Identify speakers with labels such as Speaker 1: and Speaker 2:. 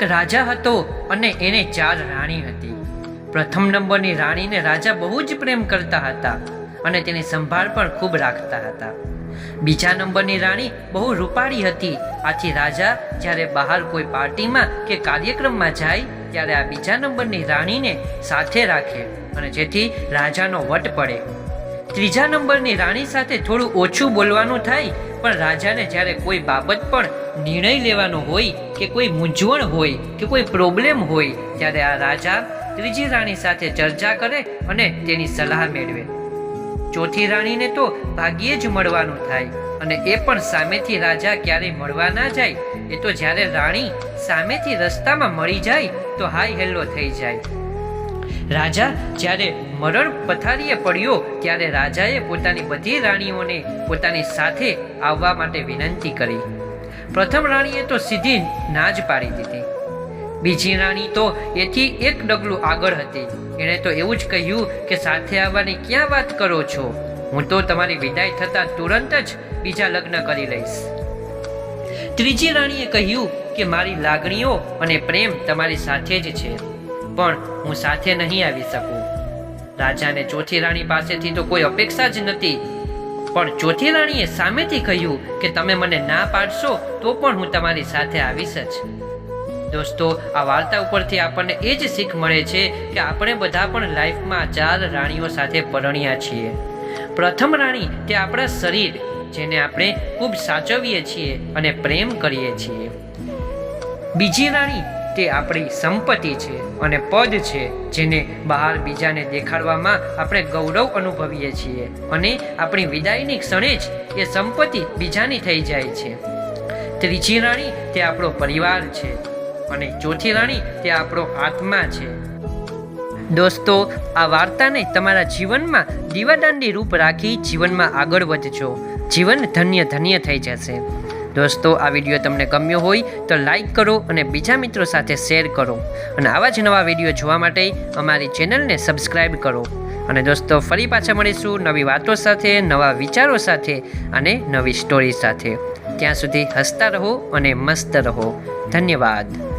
Speaker 1: રાજા હતો અને એને ચાર રાણી હતી. પ્રથમ નંબરની રાણીને રાજા બહુ જ પ્રેમ કરતા હતા અને તેની સંભાળ પણ ખૂબ રાખતા હતા. બીજા નંબરની રાણી બહુ રૂપાળી હતી. આથી રાજા જ્યારે બહાર કોઈ પાર્ટીમાં કે કાર્યક્રમમાં જાય, ત્યારે આ બીજા નંબરની રાણીને સાથે રાખે અને જેથી રાજાનો વટ પડે. ત્રીજા નંબરની રાણી સાથે થોડું ઓછું બોલવાનું થાય પણ રાજાને જ્યારે કોઈ બાબત પણ નિર્ણય લેવાનો હોય કે કોઈ મૂંઝવણ હોય કે કોઈ પ્રોબ્લેમ હોય, ત્યારે આ રાજા ત્રીજી રાણી સાથે ચર્ચા કરે અને તેની સલાહ મેળવે. ચોથી રાણીને તો ભાગ્યે જ મળવાનું થાય અને એ પણ સામેથી રાજા ક્યારેય મળવા ના જાય. એ તો જ્યારે રાણી સામેથી રસ્તામાં મળી જાય, તો હાય હેલ્લો થઈ જાય. રાજા જ્યારે મરણ પથારીએ પડ્યો, ત્યારે રાજાએ પોતાની બધી રાણીઓને પોતાની સાથે આવવા માટે વિનંતી કરી. પ્રથમ રાણીએ તો સીધી ના જ પાડી દીધી. બીજી રાણી તો એથી એક ડગલું આગળ હતી. એણે તો એવું જ કહ્યું કે સાથે આવવાની ક્યાં વાત કરો છો? હું તો તમારી વિદાય થતાં તુરંત જ બીજા લગ્ન કરી લઈશ. ત્રીજી રાણીએ કહ્યું કે મારી લાગણીઓ અને પ્રેમ તમારી સાથે જ છે. પણ હું સાથે નહીં આવી શકું. રાજાને ચોથી રાણી પાસેથી તો કોઈ અપેક્ષા જ નથી. પણ ચોથી રાણીએ સામેથી કહ્યું કે તમે મને ના પાડશો, તો પણ હું તમારી સાથે આવીશ જ. દોસ્તો, આ વાર્તા ઉપરથી આપણને એ જ શીખ મળે છે કે આપણે બધા પણ લાઈફમાં ચાર રાણીઓ સાથે પરણ્યા છીએ. પ્રથમ રાણી તે આપણા શરીર, જેને આપણે ખૂબ સાચવીએ છીએ અને પ્રેમ કરીએ છીએ. બીજી રાણી તે આપણી સંપત્તિ છે અને પદ છે, જેને બહાર બીજાને દેખાડવામાં આપણે ગૌરવ અનુભવીએ છીએ. અને આપણી વિદાયની ક્ષણે જ એ સંપત્તિ બીજાની થઈ જાય છે. ત્રીજી રાણી તે આપણો પરિવાર છે અને ચોથી રાણી તે આપણો આત્મા છે. દોસ્તો, આ વાર્તાને તમારા જીવનમાં દીવાદાંડી રૂપ રાખી જીવનમાં આગળ વધજો. જીવન ધન્ય ધન્ય થઈ જશે. દોસ્તો, આ વીડિયો તમને ગમ્યો હોય તો લાઈક કરો અને બીજા મિત્રો સાથે શેર કરો. અને આવા જ નવા વીડિયો જોવા માટે અમારી ચેનલને સબસ્ક્રાઈબ કરો. અને દોસ્તો, ફરી પાછા મળીશું નવી વાતો સાથે, નવા વિચારો સાથે અને નવી સ્ટોરી સાથે. ત્યાં સુધી હસતા રહો અને મસ્ત રહો. ધન્યવાદ.